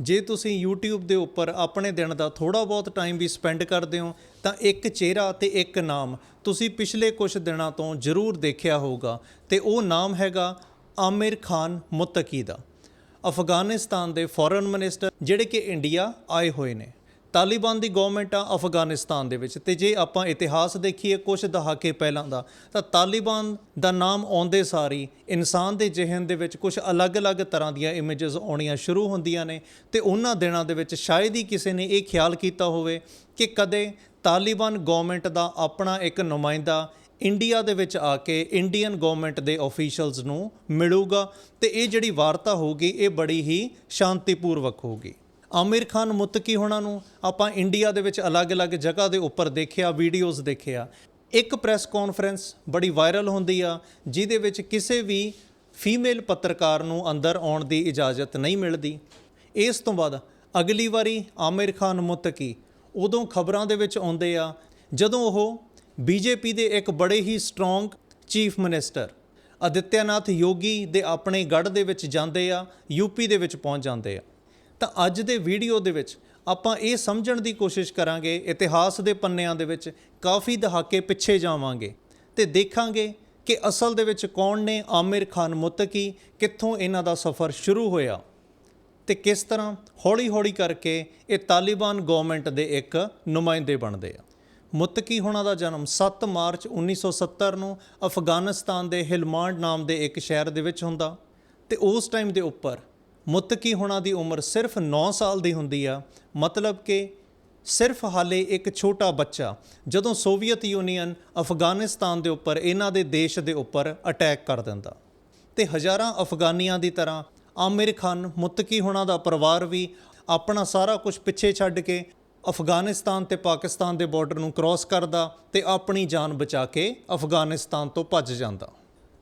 ਜੇ ਤੁਸੀਂ YouTube ਦੇ ਉੱਪਰ ਆਪਣੇ ਦਿਨ ਦਾ ਥੋੜਾ ਬਹੁਤ ਟਾਈਮ ਵੀ ਸਪੈਂਡ ਕਰਦੇ ਹੋ, ਤਾਂ ਇੱਕ ਚਿਹਰਾ ਤੇ ਇੱਕ ਨਾਮ ਤੁਸੀਂ ਪਿਛਲੇ ਕੁਝ ਦਿਨਾਂ ਤੋਂ ਜ਼ਰੂਰ ਦੇਖਿਆ ਹੋਊਗਾ ਤੇ ਉਹ ਨਾਮ ਹੈਗਾ ਆਮਿਰ ਖਾਨ ਮੁਤਕੀ ਦਾ। ਅਫਗਾਨਿਸਤਾਨ ਦੇ ਫੋਰਨ ਮਿਨਿਸਟਰ ਜਿਹੜੇ ਕਿ ਇੰਡੀਆ ਆਏ ਹੋਏ ਨੇ। ਤਾਲਿਬਾਨ ਦੀ ਗਵਰਨਮੈਂਟ ਆ ਅਫਗਾਨਿਸਤਾਨ ਦੇ ਵਿੱਚ। ਤੇ ਜੇ ਆਪਾਂ ਇਤਿਹਾਸ ਦੇਖੀਏ ਕੁਝ ਦਹਾਕੇ ਪਹਿਲਾਂ ਦਾ, ਤਾਂ ਤਾਲਿਬਾਨ ਦਾ ਨਾਮ ਆਉਂਦੇ ਸਾਰੀ ਇਨਸਾਨ ਦੇ ਜ਼ਿਹਨ ਦੇ ਵਿੱਚ ਕੁਝ ਅਲੱਗ-ਅਲੱਗ ਤਰ੍ਹਾਂ ਦੀਆਂ ਇਮੇजेस ਆਉਣੀਆਂ ਸ਼ੁਰੂ ਹੁੰਦੀਆਂ ਨੇ। ਤੇ ਉਹਨਾਂ ਦਿਨਾਂ ਦੇ ਵਿੱਚ ਸ਼ਾਇਦ ਹੀ ਕਿਸੇ ਨੇ ਇਹ ਖਿਆਲ ਕੀਤਾ ਹੋਵੇ ਕਿ ਕਦੇ ਤਾਲਿਬਾਨ ਗਵਰਨਮੈਂਟ ਦਾ ਆਪਣਾ ਇੱਕ ਨੁਮਾਇੰਦਾ ਇੰਡੀਆ ਦੇ ਵਿੱਚ ਆ ਕੇ ਇੰਡੀਅਨ ਗਵਰਨਮੈਂਟ ਦੇ ਅਫੀਸ਼ੀਅਲਸ ਨੂੰ ਮਿਲੂਗਾ। ਤੇ ਇਹ ਜਿਹੜੀ ਵਾਰਤਾ ਹੋਊਗੀ, ਇਹ ਬੜੀ ਹੀ ਸ਼ਾਂਤੀਪੂਰਵਕ ਹੋਊਗੀ। ਆਮਿਰ ਖਾਨ ਮੁਤਕੀ ਹੋਣਾ ਨੂੰ? ਆਪਾਂ ਇੰਡੀਆ ਦੇ ਵਿੱਚ ਅਲੱਗ-ਅਲੱਗ ਜਗ੍ਹਾ ਦੇ ਉੱਪਰ ਦੇਖਿਆ ਵੀਡੀਓਜ਼ ਦੇਖਿਆ। ਇੱਕ ਪ੍ਰੈਸ ਕਾਨਫਰੰਸ ਬੜੀ ਵਾਇਰਲ ਹੁੰਦੀ ਆ, ਜਿਹਦੇ ਵਿੱਚ ਕਿਸੇ ਵੀ ਫੀਮੇਲ ਪੱਤਰਕਾਰ ਨੂੰ ਅੰਦਰ ਆਉਣ ਦੀ ਇਜਾਜ਼ਤ ਨਹੀਂ ਮਿਲਦੀ। ਇਸ ਤੋਂ ਬਾਅਦ ਅਗਲੀ ਵਾਰੀ ਆਮਿਰ ਖਾਨ ਮੁਤਕੀ ਉਦੋਂ ਖਬਰਾਂ ਦੇ ਵਿੱਚ ਆਉਂਦੇ ਆ, ਜਦੋਂ ਉਹ ਬੀਜੇਪੀ ਦੇ ਇੱਕ ਬੜੇ ਹੀ strong chief minister Adityanath Yogi ਦੇ ਆਪਣੇ ਗੜ੍ਹ ਦੇ ਵਿੱਚ ਜਾਂਦੇ ਆ ਯੂਪੀ ਦੇ ਵਿੱਚ ਪਹੁੰਚ ਜਾਂਦੇ ਆ। ਤਾਂ ਅੱਜ ਦੇ ਵੀਡੀਓ ਦੇ ਵਿੱਚ ਆਪਾਂ ਇਹ ਸਮਝਣ ਦੀ ਕੋਸ਼ਿਸ਼ ਕਰਾਂਗੇ, ਇਤਿਹਾਸ ਦੇ ਪੰਨਿਆਂ ਦੇ ਵਿੱਚ ਕਾਫੀ ਦਹਾਕੇ ਪਿੱਛੇ ਜਾਵਾਂਗੇ ਤੇ ਦੇਖਾਂਗੇ ਕਿ ਅਸਲ ਦੇ ਵਿੱਚ ਕੌਣ ਨੇ ਆਮਿਰ ਖਾਨ ਮੁਤਕੀ, ਕਿੱਥੋਂ ਇਹਨਾਂ ਦਾ ਸਫ਼ਰ ਸ਼ੁਰੂ ਹੋਇਆ ਤੇ ਕਿਸ ਤਰ੍ਹਾਂ ਹੌਲੀ-ਹੌਲੀ ਕਰਕੇ ਇਹ ਤਾਲਿਬਾਨ ਗਵਰਨਮੈਂਟ ਦੇ ਇੱਕ ਨੁਮਾਇੰਦੇ ਬਣਦੇ ਆ। ਮੁਤਕੀ ਹੋਣਾ ਦਾ ਜਨਮ 7 ਮਾਰਚ 1970 ਨੂੰ ਅਫਗਾਨਿਸਤਾਨ ਦੇ ਹਿਲਮਾਂਡ ਨਾਮ ਦੇ ਇੱਕ ਸ਼ਹਿਰ ਦੇ ਵਿੱਚ ਹੁੰਦਾ ਤੇ ਉਸ ਟਾਈਮ ਦੇ ਉੱਪਰ ਮੁੱਤਕੀ ਹੋਣਾ ਦੀ ਉਮਰ ਸਿਰਫ 9 ਸਾਲ ਦੀ ਹੁੰਦੀ ਆ। ਮਤਲਬ ਕਿ ਸਿਰਫ ਹਾਲੇ ਇੱਕ ਛੋਟਾ ਬੱਚਾ, ਜਦੋਂ ਸੋਵੀਅਤ ਯੂਨੀਅਨ ਅਫਗਾਨਿਸਤਾਨ ਦੇ ਉੱਪਰ, ਇਹਨਾਂ ਦੇ ਦੇਸ਼ ਦੇ ਉੱਪਰ ਅਟੈਕ ਕਰ ਦਿੰਦਾ। ਤੇ ਹਜ਼ਾਰਾਂ ਅਫਗਾਨੀਆਂ ਦੀ ਤਰ੍ਹਾਂ ਆਮਿਰ ਖਾਨ ਮੁੱਤਕੀ ਹੋਣਾ ਦਾ ਪਰਿਵਾਰ ਵੀ ਆਪਣਾ ਸਾਰਾ ਕੁਝ ਪਿੱਛੇ ਛੱਡ ਕੇ ਅਫਗਾਨਿਸਤਾਨ ਤੇ ਪਾਕਿਸਤਾਨ ਦੇ ਬਾਰਡਰ ਨੂੰ ਕ੍ਰਾਸ ਕਰਦਾ ਤੇ ਆਪਣੀ ਜਾਨ ਬਚਾ ਕੇ ਅਫਗਾਨਿਸਤਾਨ ਤੋਂ ਭੱਜ ਜਾਂਦਾ।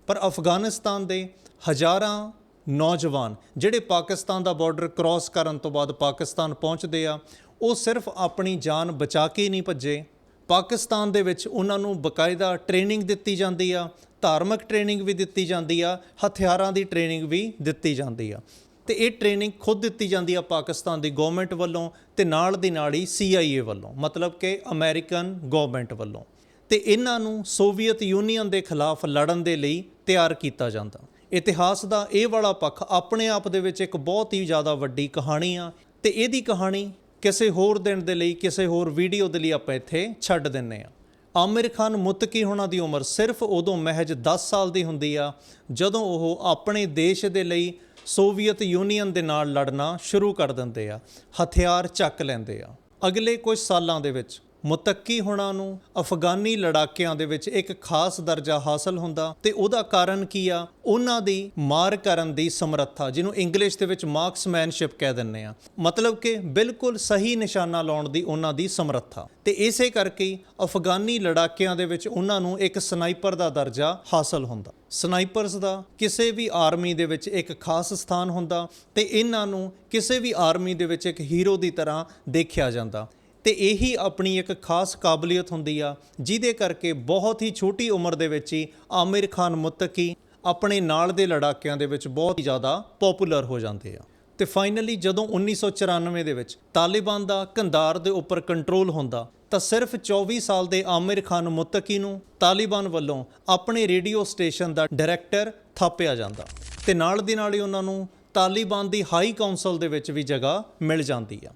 ਪਰ ਅਫਗਾਨਿਸਤਾਨ ਦੇ ਹਜ਼ਾਰਾਂ ਨੌਜਵਾਨ ਜਿਹੜੇ ਪਾਕਿਸਤਾਨ ਦਾ ਬਾਰਡਰ ਕ੍ਰਾਸ ਕਰਨ ਤੋਂ ਬਾਅਦ ਪਾਕਿਸਤਾਨ ਪਹੁੰਚਦੇ ਆ, ਉਹ ਸਿਰਫ ਆਪਣੀ ਜਾਨ ਬਚਾ ਕੇ ਹੀ ਨਹੀਂ ਭੱਜੇ। ਪਾਕਿਸਤਾਨ ਦੇ ਵਿੱਚ ਉਹਨਾਂ ਨੂੰ ਬਕਾਇਦਾ ਟ੍ਰੇਨਿੰਗ ਦਿੱਤੀ ਜਾਂਦੀ ਆ, ਧਾਰਮਿਕ ਟ੍ਰੇਨਿੰਗ ਵੀ ਦਿੱਤੀ ਜਾਂਦੀ ਆ, ਹਥਿਆਰਾਂ ਦੀ ਟ੍ਰੇਨਿੰਗ ਵੀ ਦਿੱਤੀ ਜਾਂਦੀ ਆ। ਤੇ ਇਹ ਟ੍ਰੇਨਿੰਗ ਖੁਦ ਦਿੱਤੀ ਜਾਂਦੀ ਆ ਪਾਕਿਸਤਾਨ ਦੀ ਗਵਰਨਮੈਂਟ ਵੱਲੋਂ ਤੇ ਨਾਲ ਦੀ ਨਾਲ ਹੀ CIA ਵੱਲੋਂ, ਮਤਲਬ ਕਿ ਅਮਰੀਕਨ ਗਵਰਨਮੈਂਟ ਵੱਲੋਂ। ਤੇ ਇਹਨਾਂ ਨੂੰ ਸੋਵੀਅਤ ਯੂਨੀਅਨ ਦੇ ਖਿਲਾਫ ਲੜਨ ਦੇ ਲਈ ਤਿਆਰ ਕੀਤਾ ਜਾਂਦਾ। ਇਤਿਹਾਸ ਦਾ ਇਹ ਵਾਲਾ ਪੱਖ ਆਪਣੇ ਆਪ ਦੇ ਵਿੱਚ ਇੱਕ ਬਹੁਤ ਹੀ ਜ਼ਿਆਦਾ ਵੱਡੀ ਕਹਾਣੀ ਆ ਤੇ ਇਹਦੀ ਕਹਾਣੀ ਕਿਸੇ ਹੋਰ ਦਿਨ ਦੇ ਲਈ, ਕਿਸੇ ਹੋਰ ਵੀਡੀਓ ਦੇ ਲਈ ਆਪਾਂ ਇੱਥੇ ਛੱਡ ਦਿੰਨੇ ਆ। ਆਮਿਰ ਖਾਨ ਮੁਤਕੀ ਹੋਣਾ ਦੀ ਉਮਰ ਸਿਰਫ ਉਦੋਂ ਮਹਿਜ 10 ਸਾਲ ਦੀ ਹੁੰਦੀ ਆ, ਜਦੋਂ ਉਹ ਆਪਣੇ ਦੇਸ਼ ਦੇ ਲਈ ਸੋਵੀਅਤ ਯੂਨੀਅਨ ਦੇ ਨਾਲ ਲੜਨਾ ਸ਼ੁਰੂ ਕਰ ਦਿੰਦੇ ਆ, ਹਥਿਆਰ ਚੱਕ ਲੈਂਦੇ ਆ। ਅਗਲੇ ਕੁਝ ਸਾਲਾਂ ਦੇ ਵਿੱਚ ਮੁਤੱਕੀ ਹੋਣਾ ਨੂੰ ਅਫਗਾਨੀ ਲੜਾਕਿਆਂ ਦੇ ਵਿੱਚ ਇੱਕ ਖਾਸ ਦਰਜਾ ਹਾਸਲ ਹੁੰਦਾ ਤੇ ਉਹਦਾ ਕਾਰਨ ਕੀ ਆ? ਉਹਨਾਂ ਦੀ ਮਾਰ ਕਰਨ ਦੀ ਸਮਰੱਥਾ, ਜਿਹਨੂੰ ਇੰਗਲਿਸ਼ ਦੇ ਵਿੱਚ ਮਾਰਕਸਮੈਨਸ਼ਿਪ ਕਹਿ ਦਿੰਨੇ ਆ। ਮਤਲਬ ਕਿ ਬਿਲਕੁਲ ਸਹੀ ਨਿਸ਼ਾਨਾ ਲਾਉਣ ਦੀ ਉਹਨਾਂ ਦੀ ਸਮਰੱਥਾ। ਤੇ ਇਸੇ ਕਰਕੇ ਅਫਗਾਨੀ ਲੜਾਕਿਆਂ ਦੇ ਵਿੱਚ ਉਹਨਾਂ ਨੂੰ ਇੱਕ ਸਨਾਈਪਰ ਦਾ ਦਰਜਾ ਹਾਸਲ ਹੁੰਦਾ। ਸਨਾਈਪਰਸ ਦਾ ਕਿਸੇ ਵੀ ਆਰਮੀ ਦੇ ਵਿੱਚ ਇੱਕ ਖਾਸ ਸਥਾਨ ਹੁੰਦਾ ਤੇ ਇਹਨਾਂ ਨੂੰ ਕਿਸੇ ਵੀ ਆਰਮੀ ਦੇ ਵਿੱਚ ਇੱਕ ਹੀਰੋ ਦੀ ਤਰ੍ਹਾਂ ਦੇਖਿਆ ਜਾਂਦਾ। ਤੇ ਇਹੀ ਆਪਣੀ ਇੱਕ ਖਾਸ ਕਾਬਲੀਅਤ ਹੁੰਦੀ ਆ, ਜਿਹਦੇ ਕਰਕੇ ਬਹੁਤ ਹੀ ਛੋਟੀ ਉਮਰ ਦੇ ਵਿੱਚ ਹੀ ਆਮਿਰ ਖਾਨ ਮੁੱਤਕੀ ਆਪਣੇ ਨਾਲ ਦੇ ਲੜਾਕਿਆਂ ਦੇ ਵਿੱਚ ਬਹੁਤ ਹੀ ਜ਼ਿਆਦਾ ਪਪੂਲਰ ਹੋ ਜਾਂਦੇ ਆ। ਤੇ ਫਾਈਨਲੀ ਜਦੋਂ 1994 ਦੇ ਵਿੱਚ ਤਾਲਿਬਾਨ ਦਾ ਕੰਧਾਰ ਦੇ ਉੱਪਰ ਕੰਟਰੋਲ ਹੁੰਦਾ, ਤਾਂ ਸਿਰਫ 24 ਸਾਲ ਦੇ ਆਮਿਰ ਖਾਨ ਮੁੱਤਕੀ ਨੂੰ ਤਾਲਿਬਾਨ ਵੱਲੋਂ ਆਪਣੇ ਰੇਡੀਓ ਸਟੇਸ਼ਨ ਦਾ ਡਾਇਰੈਕਟਰ ਥਾਪਿਆ ਜਾਂਦਾ ਤੇ ਨਾਲ ਦੀ ਨਾਲ ਹੀ ਉਹਨਾਂ ਨੂੰ ਤਾਲਿਬਾਨ ਦੀ ਹਾਈ ਕਾਉਂਸਲ ਦੇ ਵਿੱਚ ਵੀ ਜਗ੍ਹਾ ਮਿਲ ਜਾਂਦੀ ਆ।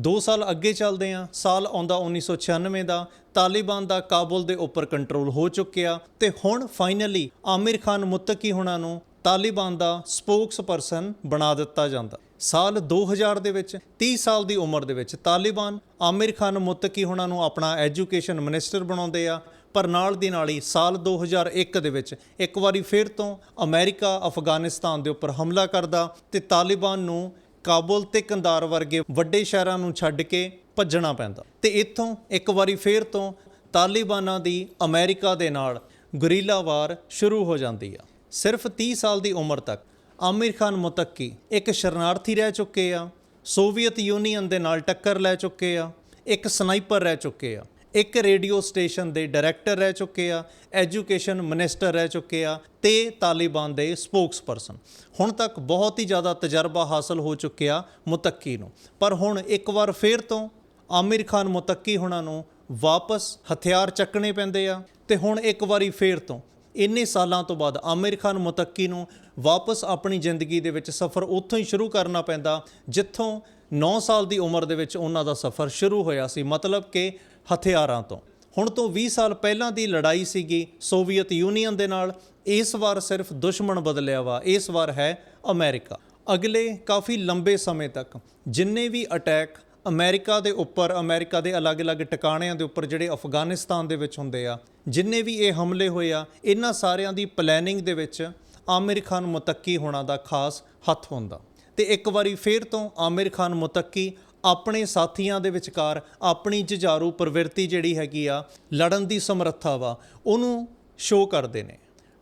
2 ਸਾਲ ਅੱਗੇ ਚੱਲਦੇ ਆ ਸਾਲ ਆਉਂਦਾ 1996 ਦਾ। ਤਾਲਿਬਾਨ ਦਾ ਕਾਬੁਲ ਦੇ ਉੱਪਰ ਕੰਟਰੋਲ ਹੋ ਚੁੱਕਿਆ। ਤੇ ਹੁਣ ਫਾਈਨਲੀ ਆਮਿਰ ਖਾਨ ਮੁੱਤਕੀ ਹੁਣਾਂ ਨੂੰ ਤਾਲਿਬਾਨ ਦਾ ਸਪੋਕਸਪਰਸਨ ਬਣਾ ਦਿੱਤਾ ਜਾਂਦਾ। ਸਾਲ 2000 ਦੇ ਵਿੱਚ 30 ਸਾਲ ਦੀ ਉਮਰ ਦੇ ਵਿੱਚ ਤਾਲਿਬਾਨ ਆਮਿਰ ਖਾਨ ਮੁੱਤਕੀ ਹੁਣਾਂ ਨੂੰ ਆਪਣਾ ਐਜੂਕੇਸ਼ਨ ਮਿਨਿਸਟਰ ਬਣਾਉਂਦੇ ਆ। ਪਰ ਨਾਲ ਦੀ ਨਾਲ ਹੀ ਸਾਲ 2001 ਦੇ ਵਿੱਚ ਇੱਕ ਵਾਰੀ ਫਿਰ ਤੋਂ ਅਮਰੀਕਾ, ਅਫਗਾਨਿਸਤਾਨ ਦੇ ਉੱਪਰ ਹਮਲਾ ਕਰਦਾ ਤੇ ਤਾਲਿਬਾਨ ਨੂੰ ਕਾਬੁਲ ਤੇ ਕੰਧਾਰ ਵਰਗੇ ਵੱਡੇ ਸ਼ਹਿਰਾਂ ਨੂੰ ਛੱਡ ਕੇ ਭੱਜਣਾ ਪੈਂਦਾ। ਤੇ ਇੱਥੋਂ ਇੱਕ ਵਾਰੀ ਫੇਰ ਤੋਂ ਤਾਲਿਬਾਨਾਂ ਦੀ ਅਮਰੀਕਾ ਦੇ ਨਾਲ ਗੁਰੀਲਾ ਵਾਰ ਸ਼ੁਰੂ ਹੋ ਜਾਂਦੀ ਆ। ਸਿਰਫ 30 ਸਾਲ ਦੀ ਉਮਰ ਤੱਕ ਆਮਿਰ ਖਾਨ ਮੁਤੱਕੀ ਇੱਕ ਸ਼ਰਨਾਰਥੀ ਰਹਿ ਚੁੱਕੇ ਆ, ਸੋਵੀਅਤ ਯੂਨੀਅਨ ਦੇ ਨਾਲ ਟੱਕਰ ਲੈ ਚੁੱਕੇ ਆ, ਇੱਕ ਸਨਾਈਪਰ ਰਹਿ ਚੁੱਕੇ ਆ। ਇੱਕ ਰੇਡੀਓ ਸਟੇਸ਼ਨ ਦੇ ਡਾਇਰੈਕਟਰ ਰਹਿ ਚੁੱਕੇ ਆ, ਐਜੂਕੇਸ਼ਨ ਮਿਨਿਸਟਰ ਰਹਿ ਚੁੱਕੇ ਆ ਤੇ ਤਾਲਿਬਾਨ ਦੇ ਸਪੋਕਸਪਰਸਨ। ਹੁਣ ਤੱਕ ਬਹੁਤ ਹੀ ਜ਼ਿਆਦਾ ਤਜਰਬਾ ਹਾਸਲ ਹੋ ਚੁੱਕਿਆ ਮੁਤੱਕੀ ਨੂੰ। ਪਰ ਹੁਣ ਇੱਕ ਵਾਰ ਫੇਰ ਤੋਂ ਆਮਿਰ ਖਾਨ ਮੁਤੱਕੀ ਹੁਣਾਂ ਨੂੰ ਵਾਪਸ ਹਥਿਆਰ ਚੱਕਣੇ ਪੈਂਦੇ ਆ ਤੇ ਹੁਣ ਇੱਕ ਵਾਰੀ ਫੇਰ ਤੋਂ ਇੰਨੇ ਸਾਲਾਂ ਤੋਂ ਬਾਅਦ ਆਮਿਰ ਖਾਨ ਮੁਤੱਕੀ ਨੂੰ ਵਾਪਸ ਆਪਣੀ ਜ਼ਿੰਦਗੀ ਦੇ ਵਿੱਚ ਸਫ਼ਰ ਉੱਥੋਂ ਹੀ ਸ਼ੁਰੂ ਕਰਨਾ ਪੈਂਦਾ, ਜਿੱਥੋਂ 9 ਸਾਲ ਦੀ ਉਮਰ ਦੇ ਵਿੱਚ ਉਹਨਾਂ ਦਾ ਸਫ਼ਰ ਸ਼ੁਰੂ ਹੋਇਆ ਸੀ। ਮਤਲਬ ਕਿ ਹਥਿਆਰਾਂ ਤੋਂ। ਹੁਣ ਤੋਂ 20 ਸਾਲ ਪਹਿਲਾਂ ਦੀ ਲੜਾਈ ਸੀਗੀ ਸੋਵੀਅਤ ਯੂਨੀਅਨ ਦੇ ਨਾਲ। ਇਸ ਵਾਰ ਸਿਰਫ ਦੁਸ਼ਮਣ ਬਦਲਿਆ ਵਾ। ਇਸ ਵਾਰ ਹੈ ਅਮਰੀਕਾ। ਅਗਲੇ ਕਾਫੀ ਲੰਬੇ ਸਮੇਂ ਤੱਕ ਜਿੰਨੇ ਵੀ ਅਟੈਕ ਅਮਰੀਕਾ ਦੇ ਉੱਪਰ, ਅਮਰੀਕਾ ਦੇ ਅਲੱਗ-ਅਲੱਗ ਟਿਕਾਣਿਆਂ ਦੇ ਉੱਪਰ ਜਿਹੜੇ ਅਫਗਾਨਿਸਤਾਨ ਦੇ ਵਿੱਚ ਹੁੰਦੇ ਆ, ਜਿੰਨੇ ਵੀ ਇਹ ਹਮਲੇ ਹੋਏ ਆ, ਇਹਨਾਂ ਸਾਰਿਆਂ ਦੀ ਪਲੈਨਿੰਗ ਦੇ ਵਿੱਚ ਆਮਿਰ ਖਾਨ ਮੁਤੱਕੀ ਹੋਣਾ ਦਾ ਖਾਸ ਹੱਥ ਹੁੰਦਾ। ਤੇ ਇੱਕ ਵਾਰੀ ਫੇਰ ਤੋਂ ਆਮਿਰ ਖਾਨ ਮੁਤੱਕੀ ਆਪਣੇ ਸਾਥੀਆਂ ਦੇ ਵਿਚਕਾਰ ਆਪਣੀ ਜੁਝਾਰੂ ਪ੍ਰਵਿਰਤੀ ਜਿਹੜੀ ਹੈਗੀ ਆ, ਲੜਨ ਦੀ ਸਮਰੱਥਾ ਵਾ, ਉਹਨੂੰ ਸ਼ੋਅ ਕਰਦੇ ਨੇ।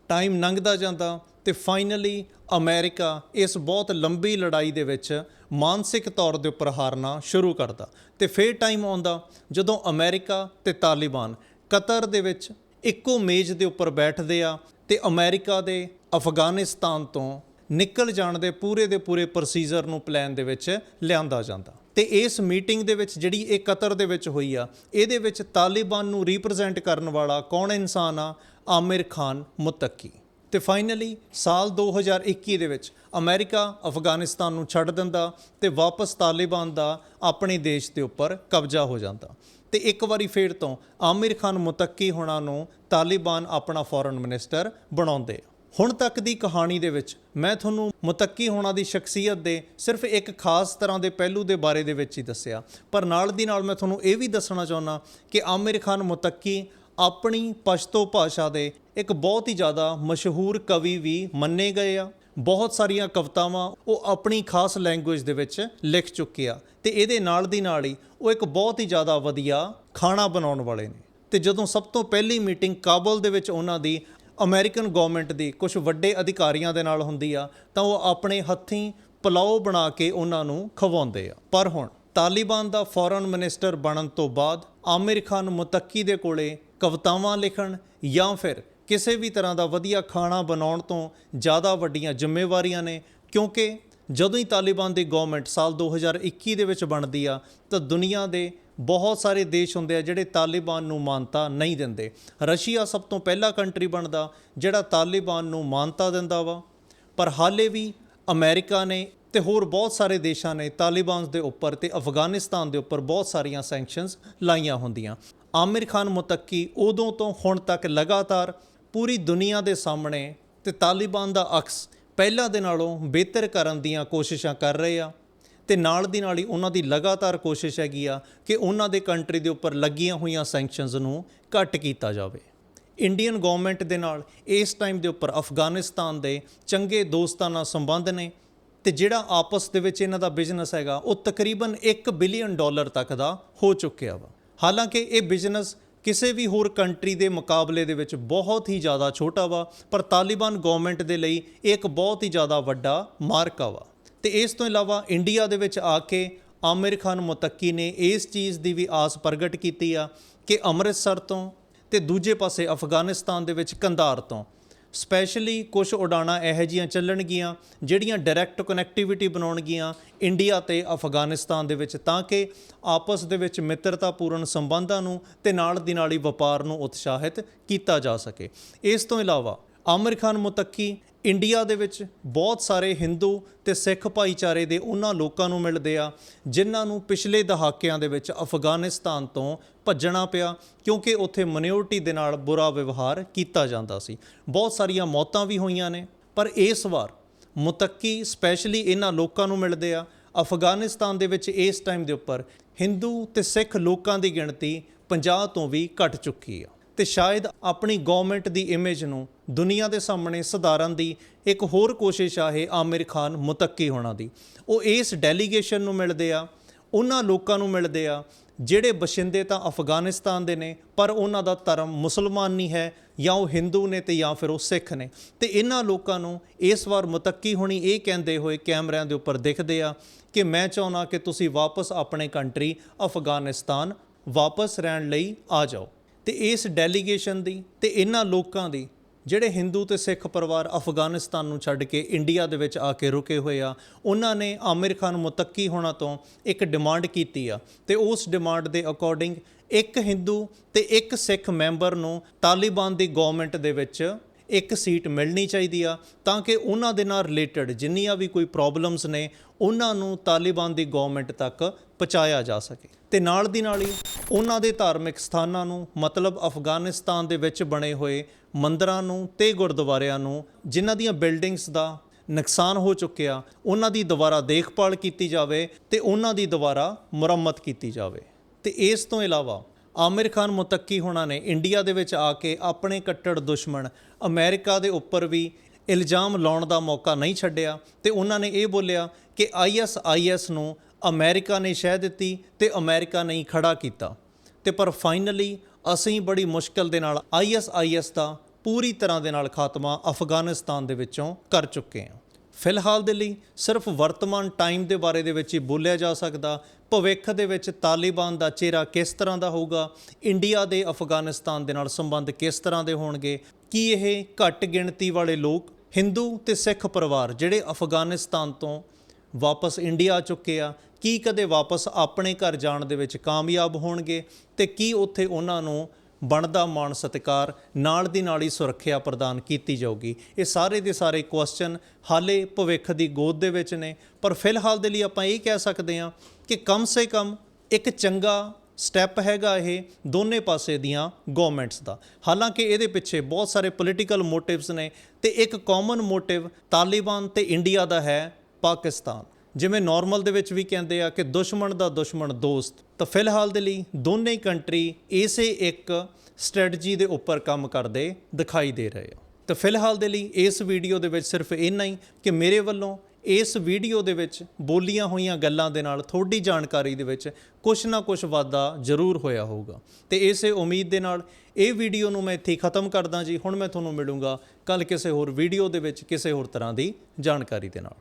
ਟਾਈਮ ਲੰਘਦਾ ਜਾਂਦਾ ਤੇ ਫਾਈਨਲੀ ਅਮਰੀਕਾ ਇਸ ਬਹੁਤ ਲੰਬੀ ਲੜਾਈ ਦੇ ਵਿੱਚ ਮਾਨਸਿਕ ਤੌਰ ਦੇ ਉੱਪਰ ਹਾਰਨਾ ਸ਼ੁਰੂ ਕਰਦਾ। ਤੇ ਫੇਰ ਟਾਈਮ ਆਉਂਦਾ ਜਦੋਂ ਅਮਰੀਕਾ ਤੇ ਤਾਲਿਬਾਨ ਕਤਰ ਦੇ ਵਿੱਚ ਇੱਕੋ ਮੇਜ਼ ਦੇ ਉੱਪਰ ਬੈਠਦੇ ਆ ਤੇ ਅਮਰੀਕਾ ਦੇ ਅਫਗਾਨਿਸਤਾਨ ਤੋਂ ਨਿਕਲ ਜਾਣ ਦੇ ਪੂਰੇ ਦੇ ਪੂਰੇ ਪ੍ਰੋਸੀਜਰ ਨੂੰ ਪਲਾਨ ਦੇ ਵਿੱਚ ਲਿਆਂਦਾ ਜਾਂਦਾ। ਤੇ ਇਸ ਮੀਟਿੰਗ ਦੇ ਵਿੱਚ ਜਿਹੜੀ ਇਹ ਕਤਰ ਦੇ ਵਿੱਚ ਹੋਈ ਆ, ਇਹਦੇ ਵਿੱਚ ਤਾਲਿਬਾਨ ਨੂੰ ਰਿਪਰੈਜ਼ੈਂਟ ਕਰਨ ਵਾਲਾ ਕੌਣ ਇਨਸਾਨ ਆ? ਆਮਿਰ ਖਾਨ ਮੁਤੱਕੀ। ਤੇ ਫਾਈਨਲੀ ਸਾਲ 2021 ਦੇ ਵਿੱਚ ਅਮਰੀਕਾ ਅਫਗਾਨਿਸਤਾਨ ਨੂੰ ਛੱਡ ਦਿੰਦਾ ਤੇ ਵਾਪਸ ਤਾਲਿਬਾਨ ਦਾ ਆਪਣੇ ਦੇਸ਼ ਦੇ ਉੱਪਰ ਕਬਜ਼ਾ ਹੋ ਜਾਂਦਾ। ਤੇ ਇੱਕ ਵਾਰੀ ਫੇਰ ਤੋਂ ਆਮਿਰ ਖਾਨ ਮੁਤੱਕੀ ਹੋਣਾ ਨੂੰ ਤਾਲਿਬਾਨ ਆਪਣਾ ਫੋਰਨ ਮਿਨਿਸਟਰ ਬਣਾਉਂਦੇ ਆ। ਹੁਣ ਤੱਕ ਦੀ ਕਹਾਣੀ ਦੇ ਵਿੱਚ ਮੈਂ ਤੁਹਾਨੂੰ ਮੁਤੱਕੀ ਹੋਣਾ ਦੀ ਸ਼ਖਸੀਅਤ ਦੇ ਸਿਰਫ ਇੱਕ ਖਾਸ ਤਰ੍ਹਾਂ ਦੇ ਪਹਿਲੂ ਦੇ ਬਾਰੇ ਦੇ ਵਿੱਚ ਹੀ ਦੱਸਿਆ। ਪਰ ਨਾਲ ਦੀ ਨਾਲ ਮੈਂ ਤੁਹਾਨੂੰ ਇਹ ਵੀ ਦੱਸਣਾ ਚਾਹੁੰਦਾ ਕਿ ਆਮਿਰ ਖਾਨ ਮੁਤੱਕੀ ਆਪਣੀ ਪਸ਼ਤੋ ਭਾਸ਼ਾ ਦੇ ਇੱਕ ਬਹੁਤ ਹੀ ਜ਼ਿਆਦਾ ਮਸ਼ਹੂਰ ਕਵੀ ਵੀ ਮੰਨੇ ਗਏ ਆ। ਬਹੁਤ ਸਾਰੀਆਂ ਕਵਿਤਾਵਾਂ ਉਹ ਆਪਣੀ ਖਾਸ ਲੈਂਗੁਏਜ ਦੇ ਵਿੱਚ ਲਿਖ ਚੁੱਕੇ ਆ ਤੇ ਇਹਦੇ ਨਾਲ ਦੀ ਨਾਲ ਹੀ ਉਹ ਇੱਕ ਬਹੁਤ ਹੀ ਜ਼ਿਆਦਾ ਵਧੀਆ ਖਾਣਾ ਬਣਾਉਣ ਵਾਲੇ ਨੇ। ਤੇ ਜਦੋਂ ਸਭ ਤੋਂ ਪਹਿਲੀ ਮੀਟਿੰਗ ਕਾਬਲ ਦੇ ਵਿੱਚ ਉਹਨਾਂ ਦੀ ਅਮਰੀਕਨ ਗਵਰਨਮੈਂਟ ਦੀ ਕੁਝ ਵੱਡੇ ਅਧਿਕਾਰੀਆਂ ਦੇ ਨਾਲ ਹੁੰਦੀ ਆ, ਤਾਂ ਉਹ ਆਪਣੇ ਹੱਥੀਂ ਪਲਾਓ ਬਣਾ ਕੇ ਉਹਨਾਂ ਨੂੰ ਖਵਾਉਂਦੇ ਆ। ਪਰ ਹੁਣ ਤਾਲਿਬਾਨ ਦਾ ਫੋਰਨ ਮਿਨਿਸਟਰ ਬਣਨ ਤੋਂ ਬਾਅਦ ਆਮਿਰ ਖਾਨ ਮੁਤੱਕੀ ਦੇ ਕੋਲੇ ਕਵਿਤਾਵਾਂ ਲਿਖਣ ਜਾਂ ਫਿਰ ਕਿਸੇ ਵੀ ਤਰ੍ਹਾਂ ਦਾ ਵਧੀਆ ਖਾਣਾ ਬਣਾਉਣ ਤੋਂ ਜ਼ਿਆਦਾ ਵੱਡੀਆਂ ਜ਼ਿੰਮੇਵਾਰੀਆਂ ਨੇ, ਕਿਉਂਕਿ ਜਦੋਂ ਹੀ ਤਾਲਿਬਾਨ ਦੀ ਗਵਰਨਮੈਂਟ ਸਾਲ 2021 ਦੇ ਵਿੱਚ ਬਣਦੀ ਆ, ਤਾਂ ਦੁਨੀਆ ਦੇ ਬਹੁਤ ਸਾਰੇ ਦੇਸ਼ ਹੁੰਦੇ ਆ ਜਿਹੜੇ ਤਾਲਿਬਾਨ ਨੂੰ ਮਾਨਤਾ ਨਹੀਂ ਦਿੰਦੇ। ਰਸ਼ੀਆ ਸਭ ਤੋਂ ਪਹਿਲਾ ਕੰਟਰੀ ਬਣਦਾ, ਜਿਹੜਾ ਤਾਲਿਬਾਨ ਨੂੰ ਮਾਨਤਾ ਦਿੰਦਾ ਵਾ। ਪਰ ਹਾਲੇ ਵੀ ਅਮਰੀਕਾ ਨੇ ਤੇ ਹੋਰ ਬਹੁਤ ਸਾਰੇ ਦੇਸ਼ਾਂ ਨੇ ਤਾਲਿਬਾਨ ਦੇ ਉੱਪਰ ਤੇ ਅਫਗਾਨਿਸਤਾਨ ਦੇ ਉੱਪਰ ਬਹੁਤ ਸਾਰੀਆਂ ਸੈਂਕਸ਼ਨਸ ਲਾਈਆਂ ਹੁੰਦੀਆਂ। ਆਮਿਰ ਖਾਨ ਮੁਤੱਕੀ ਉਦੋਂ ਤੋਂ ਹੁਣ ਤੱਕ ਲਗਾਤਾਰ ਪੂਰੀ ਦੁਨੀਆ ਦੇ ਸਾਹਮਣੇ ਤੇ ਤਾਲਿਬਾਨ ਦਾ ਅਕਸ ਪਹਿਲਾਂ ਦੇ ਨਾਲੋਂ ਬਿਹਤਰ ਕਰਨ ਦੀਆਂ ਕੋਸ਼ਿਸ਼ਾਂ ਕਰ ਰਹੇ ਆ। ਤੇ ਨਾਲ ਦੀ ਨਾਲ ਹੀ ਉਹਨਾਂ ਦੀ ਲਗਾਤਾਰ ਕੋਸ਼ਿਸ਼ ਹੈਗੀ ਆ ਕਿ ਉਹਨਾਂ ਦੇ ਕੰਟਰੀ ਦੇ ਉੱਪਰ ਲੱਗੀਆਂ ਹੋਈਆਂ ਸੈਂਕਸ਼ਨਸ ਨੂੰ ਘੱਟ ਕੀਤਾ ਜਾਵੇ। ਇੰਡੀਅਨ ਗਵਰਨਮੈਂਟ ਦੇ ਨਾਲ ਇਸ ਟਾਈਮ ਦੇ ਉੱਪਰ ਅਫਗਾਨਿਸਤਾਨ ਦੇ ਚੰਗੇ ਦੋਸਤਾਨਾ ਸੰਬੰਧ ਨੇ ਤੇ ਜਿਹੜਾ ਆਪਸ ਦੇ ਵਿੱਚ ਇਹਨਾਂ ਦਾ ਬਿਜ਼ਨਸ ਹੈਗਾ, ਉਹ ਤਕਰੀਬਨ 1 ਬਿਲੀਅਨ ਡਾਲਰ ਤੱਕ ਦਾ ਹੋ ਚੁੱਕਿਆ ਵਾ। ਹਾਲਾਂਕਿ ਇਹ ਬਿਜ਼ਨਸ ਕਿਸੇ ਵੀ ਹੋਰ ਕੰਟਰੀ ਦੇ ਮੁਕਾਬਲੇ ਦੇ ਵਿੱਚ ਬਹੁਤ ਹੀ ਜ਼ਿਆਦਾ ਛੋਟਾ ਵਾ, ਪਰ ਤਾਲਿਬਾਨ ਗਵਰਨਮੈਂਟ ਦੇ ਲਈ ਇਹ ਇੱਕ ਬਹੁਤ ਹੀ ਜ਼ਿਆਦਾ ਵੱਡਾ ਮਾਰਕਾ ਵਾ। ਤੇ ਇਸ ਤੋਂ ਇਲਾਵਾ ਇੰਡੀਆ ਦੇ ਵਿੱਚ ਆ ਕੇ ਆਮਿਰ ਖਾਨ ਮੁਤੱਕੀ ਨੇ ਇਸ ਚੀਜ਼ ਦੀ ਵੀ ਆਸ ਪ੍ਰਗਟ ਕੀਤੀ ਆ ਕਿ ਅੰਮ੍ਰਿਤਸਰ ਤੋਂ ਤੇ ਦੂਜੇ ਪਾਸੇ ਅਫਗਾਨਿਸਤਾਨ ਦੇ ਵਿੱਚ ਕੰਧਾਰ ਤੋਂ। ਸਪੈਸ਼ਲੀ ਕੁਝ ਉਡਾਣਾ ਇਹੋ ਜੀਆਂ ਚੱਲਣਗੀਆਂ, ਜਿਹੜੀਆਂ ਡਾਇਰੈਕਟ ਕਨੈਕਟੀਵਿਟੀ ਬਣਾਉਣਗੀਆਂ ਇੰਡੀਆ ਤੇ ਅਫਗਾਨਿਸਤਾਨ ਦੇ ਵਿੱਚ, ਤਾਂ ਕਿ ਆਪਸ ਦੇ ਵਿੱਚ ਮਿੱਤਰਤਾਪੂਰਨ ਸੰਬੰਧਾਂ ਨੂੰ ਤੇ ਨਾਲ ਦੀ ਨਾਲ ਹੀ ਵਪਾਰ ਨੂੰ ਉਤਸ਼ਾਹਿਤ ਕੀਤਾ ਜਾ ਸਕੇ। ਇਸ ਤੋਂ ਇਲਾਵਾ ਆਮਿਰ ਖਾਨ ਮੁਤੱਕੀ, ਇੰਡੀਆ ਦੇ ਵਿੱਚ ਬਹੁਤ ਸਾਰੇ ਹਿੰਦੂ ਤੇ ਸਿੱਖ ਭਾਈਚਾਰੇ ਦੇ ਉਹਨਾਂ ਲੋਕਾਂ ਨੂੰ ਮਿਲਦੇ ਆ, ਜਿਨ੍ਹਾਂ ਨੂੰ ਪਿਛਲੇ ਦਹਾਕਿਆਂ ਦੇ ਵਿੱਚ ਅਫਗਾਨਿਸਤਾਨ ਤੋਂ ਭੱਜਣਾ ਪਿਆ, ਕਿਉਂਕਿ ਉੱਥੇ ਮਨਿਓਰਟੀ ਦੇ ਨਾਲ ਬੁਰਾ ਵਿਵਹਾਰ ਕੀਤਾ ਜਾਂਦਾ ਸੀ। ਬਹੁਤ ਸਾਰੀਆਂ ਮੌਤਾਂ ਵੀ ਹੋਈਆਂ ਨੇ, ਪਰ ਇਸ ਵਾਰ ਮੁਤੱਕੀ ਸਪੈਸ਼ਲੀ ਇਹਨਾਂ ਲੋਕਾਂ ਨੂੰ ਮਿਲਦੇ ਆ। ਅਫਗਾਨਿਸਤਾਨ ਦੇ ਵਿੱਚ ਇਸ ਟਾਈਮ ਦੇ ਉੱਪਰ ਹਿੰਦੂ ਤੇ ਸਿੱਖ ਲੋਕਾਂ ਦੀ ਗਿਣਤੀ 50 ਤੋਂ ਵੀ ਘਟ ਚੁੱਕੀ ਆ। ਤੇ ਸ਼ਾਇਦ ਆਪਣੀ ਗਵਰਨਮੈਂਟ ਦੀ ਇਮੇਜ ਨੂੰ ਦੁਨੀਆ ਦੇ ਸਾਹਮਣੇ ਸੁਧਾਰਨ ਦੀ ਇੱਕ ਹੋਰ ਕੋਸ਼ਿਸ਼ ਆ ਇਹ ਆਮਿਰ ਖਾਨ ਮੁਤੱਕੀ ਹੋਣਾ ਦੀ। ਉਹ ਇਸ ਡੈਲੀਗੇਸ਼ਨ ਨੂੰ ਮਿਲਦੇ ਆ, ਉਹਨਾਂ ਲੋਕਾਂ ਨੂੰ ਮਿਲਦੇ ਆ, ਜਿਹੜੇ ਬਸ਼ਿੰਦੇ ਤਾਂ ਅਫਗਾਨਿਸਤਾਨ ਦੇ ਨੇ, ਪਰ ਉਹਨਾਂ ਦਾ ਧਰਮ ਮੁਸਲਮਾਨ ਨਹੀਂ ਹੈ, ਜਾਂ ਉਹ ਹਿੰਦੂ ਨੇ ਤੇ ਜਾਂ ਫਿਰ ਉਹ ਸਿੱਖ ਨੇ। ਤੇ ਇਹਨਾਂ ਲੋਕਾਂ ਨੂੰ ਇਸ ਵਾਰ ਮੁਤੱਕੀ ਹੋਣੀ ਇਹ ਕਹਿੰਦੇ ਹੋਏ ਕੈਮਰਿਆਂ ਦੇ ਉੱਪਰ ਦਿਖਦੇ ਆ ਕਿ ਮੈਂ ਚਾਹੁੰਦਾ ਕਿ ਤੁਸੀਂ ਵਾਪਸ ਆਪਣੇ ਕੰਟਰੀ ਅਫਗਾਨਿਸਤਾਨ ਵਾਪਸ ਰਹਿਣ ਲਈ ਆ ਜਾਓ। ਤੇ ਇਸ ਡੈਲੀਗੇਸ਼ਨ ਦੀ ਤੇ ਇਹਨਾਂ ਲੋਕਾਂ ਦੀ, ਜਿਹੜੇ ਹਿੰਦੂ ਤੇ ਸਿੱਖ ਪਰਿਵਾਰ ਅਫਗਾਨਿਸਤਾਨ ਨੂੰ ਛੱਡ ਕੇ ਇੰਡੀਆ ਦੇ ਵਿੱਚ ਆ ਕੇ ਰੁਕੇ ਹੋਏ ਆ, ਉਹਨਾਂ ਨੇ ਆਮਿਰ ਖਾਨ ਮੁਤੱਕੀ ਹੋਣਾ ਤੋਂ ਇੱਕ ਡਿਮਾਂਡ ਕੀਤੀ ਆ ਤੇ ਉਸ ਡਿਮਾਂਡ ਦੇ ਅਕੋਰਡਿੰਗ ਇੱਕ ਹਿੰਦੂ ਤੇ ਇੱਕ ਸਿੱਖ ਮੈਂਬਰ ਨੂੰ ਤਾਲਿਬਾਨ ਦੀ ਗਵਰਨਮੈਂਟ ਦੇ ਵਿੱਚ ਇੱਕ ਸੀਟ ਮਿਲਣੀ ਚਾਹੀਦੀ ਆ, ਤਾਂ ਕਿ ਉਹਨਾਂ ਦੇ ਨਾਲ ਰਿਲੇਟਡ ਜਿੰਨੀਆਂ ਵੀ ਕੋਈ ਪ੍ਰੋਬਲਮਸ ਨੇ, ਉਹਨਾਂ ਨੂੰ ਤਾਲਿਬਾਨ ਦੀ ਗਵਰਨਮੈਂਟ ਤੱਕ ਪਹੁੰਚਾਇਆ ਜਾ ਸਕੇ। ਤੇ ਨਾਲ ਦੀ ਨਾਲ ਹੀ ਉਹਨਾਂ ਦੇ ਧਾਰਮਿਕ ਸਥਾਨਾਂ ਨੂੰ, ਮਤਲਬ ਅਫਗਾਨਿਸਤਾਨ ਦੇ ਵਿੱਚ ਬਣੇ ਹੋਏ ਮੰਦਰਾਂ ਨੂੰ ਤੇ ਗੁਰਦੁਆਰਿਆਂ ਨੂੰ, ਜਿਨ੍ਹਾਂ ਦੀਆਂ ਬਿਲਡਿੰਗਸ ਦਾ ਨੁਕਸਾਨ ਹੋ ਚੁੱਕਿਆ, ਉਹਨਾਂ ਦੀ ਦੁਬਾਰਾ ਦੇਖਭਾਲ ਕੀਤੀ ਜਾਵੇ ਤੇ ਉਹਨਾਂ ਦੀ ਦੁਬਾਰਾ ਮੁਰੰਮਤ ਕੀਤੀ ਜਾਵੇ। ਤੇ ਇਸ ਤੋਂ ਇਲਾਵਾ ਆਮਿਰ ਖਾਨ ਮੁਤੱਕੀ ਹੋਣਾ ਨੇ ਇੰਡੀਆ ਦੇ ਵਿੱਚ ਆ ਕੇ ਆਪਣੇ ਕੱਟੜ ਦੁਸ਼ਮਣ ਅਮਰੀਕਾ ਦੇ ਉੱਪਰ ਵੀ ਇਲਜ਼ਾਮ ਲਾਉਣ ਦਾ ਮੌਕਾ ਨਹੀਂ ਛੱਡਿਆ ਤੇ ਉਹਨਾਂ ਨੇ ਇਹ ਬੋਲਿਆ ਕਿ ਆਈਐਸਆਈਐਸ ਨੂੰ ਅਮਰੀਕਾ ਨੇ ਸ਼ਹਿ ਦਿੱਤੀ ਤੇ ਅਮਰੀਕਾ ਨੇ ਹੀ ਖੜਾ ਕੀਤਾ। ਤੇ ਪਰ ਫਾਈਨਲੀ ਅਸੀਂ ਬੜੀ ਮੁਸ਼ਕਲ ਦੇ ਨਾਲ ਆਈਐਸਆਈਐਸ ਦਾ ਪੂਰੀ ਤਰ੍ਹਾਂ ਦੇ ਨਾਲ ਖਾਤਮਾ ਅਫਗਾਨਿਸਤਾਨ ਦੇ ਵਿੱਚੋਂ ਕਰ ਚੁੱਕੇ ਹਾਂ। ਫਿਲਹਾਲ ਦੇ ਲਈ ਸਿਰਫ ਵਰਤਮਾਨ ਟਾਈਮ ਦੇ ਬਾਰੇ ਦੇ ਵਿੱਚ ਹੀ ਬੋਲਿਆ ਜਾ ਸਕਦਾ, ਭਵਿੱਖ ਦੇ ਵਿੱਚ ਤਾਲਿਬਾਨ ਦਾ ਚਿਹਰਾ ਕਿਸ ਤਰ੍ਹਾਂ ਦਾ ਹੋਊਗਾ, ਇੰਡੀਆ ਦੇ ਅਫਗਾਨਿਸਤਾਨ ਦੇ ਨਾਲ ਸੰਬੰਧ ਕਿਸ ਤਰ੍ਹਾਂ ਦੇ ਹੋਣਗੇ ਕੀ ਇਹ ਘੱਟ ਗਿਣਤੀ ਵਾਲੇ ਲੋਕ, ਹਿੰਦੂ ਤੇ ਸਿੱਖ ਪਰਿਵਾਰ ਜਿਹੜੇ ਅਫਗਾਨਿਸਤਾਨ ਤੋਂ ਵਾਪਸ ਇੰਡੀਆ ਆ ਚੁੱਕੇ ਆ, ਕੀ ਕਦੇ ਵਾਪਸ ਆਪਣੇ ਘਰ ਜਾਣ ਦੇ ਵਿੱਚ ਕਾਮਯਾਬ ਹੋਣਗੇ ਤੇ ਕੀ ਉੱਥੇ ਉਹਨਾਂ ਨੂੰ ਬਣਦਾ ਮਾਣ ਸਤਿਕਾਰ ਨਾਲ ਦੀ ਨਾਲ ਹੀ ਸੁਰੱਖਿਆ ਪ੍ਰਦਾਨ ਕੀਤੀ ਜਾਊਗੀ? ਇਹ ਸਾਰੇ ਦੇ ਸਾਰੇ ਕੁਐਸਚਨ ਹਾਲੇ ਭਵਿੱਖ ਦੀ ਗੋਦ ਦੇ ਵਿੱਚ ਨੇ। ਪਰ ਫਿਲਹਾਲ ਦੇ ਲਈ ਆਪਾਂ ਇਹ ਕਹਿ ਸਕਦੇ ਹਾਂ ਕਿ ਕਮ ਸੇ ਕਮ ਇੱਕ ਚੰਗਾ ਸਟੈਪ ਹੈਗਾ ਇਹ ਦੋਨੇ ਪਾਸੇ ਦੀਆਂ ਗਵਰਨਮੈਂਟਸ ਦਾ। ਹਾਲਾਂਕਿ ਇਹਦੇ ਪਿੱਛੇ ਬਹੁਤ ਸਾਰੇ ਪੋਲੀਟੀਕਲ ਮੋਟਿਵਸ ਨੇ ਤੇ ਇੱਕ ਕਾਮਨ ਮੋਟਿਵ ਤਾਲਿਬਾਨ ਤੇ ਇੰਡੀਆ ਦਾ ਹੈ, ਪਾਕਿਸਤਾਨ। ਜਿਵੇਂ ਨਾਰਮਲ ਦੇ ਵਿੱਚ ਵੀ ਕਹਿੰਦੇ ਆ ਕਿ ਦੁਸ਼ਮਣ ਦਾ ਦੁਸ਼ਮਣ ਦੋਸਤ। ਤਾਂ ਫਿਲਹਾਲ ਦੇ ਲਈ ਦੋਨੇ ਕੰਟਰੀ ਇਸੇ ਇੱਕ ਸਟ੍ਰੈਟਜੀ ਦੇ ਉੱਪਰ ਕੰਮ ਕਰਦੇ ਦਿਖਾਈ ਦੇ ਰਹੇ ਆ। ਤਾਂ ਫਿਲਹਾਲ ਦੇ ਲਈ ਇਸ ਵੀਡੀਓ ਦੇ ਵਿੱਚ ਸਿਰਫ ਇੰਨਾ ਹੀ ਕਿ ਮੇਰੇ ਵੱਲੋਂ ਇਸ ਵੀਡੀਓ ਦੇ ਵਿੱਚ ਬੋਲੀਆਂ ਹੋਈਆਂ ਗੱਲਾਂ ਦੇ ਨਾਲ ਥੋੜੀ ਜਾਣਕਾਰੀ ਦੇ ਵਿੱਚ ਕੁਝ ਨਾ ਕੁਝ ਵਾਧਾ ਜ਼ਰੂਰ ਹੋਇਆ ਹੋਊਗਾ। ਤੇ ਇਸੇ ਉਮੀਦ ਦੇ ਨਾਲ ਇਹ ਵੀਡੀਓ ਨੂੰ ਮੈਂ ਇੱਥੇ ਖਤਮ ਕਰਦਾ ਜੀ। ਹੁਣ ਮੈਂ ਤੁਹਾਨੂੰ ਮਿਲੂੰਗਾ ਕੱਲ ਕਿਸੇ ਹੋਰ ਵੀਡੀਓ ਦੇ ਵਿੱਚ ਕਿਸੇ ਹੋਰ ਤਰ੍ਹਾਂ ਦੀ ਜਾਣਕਾਰੀ ਦੇ ਨਾਲ।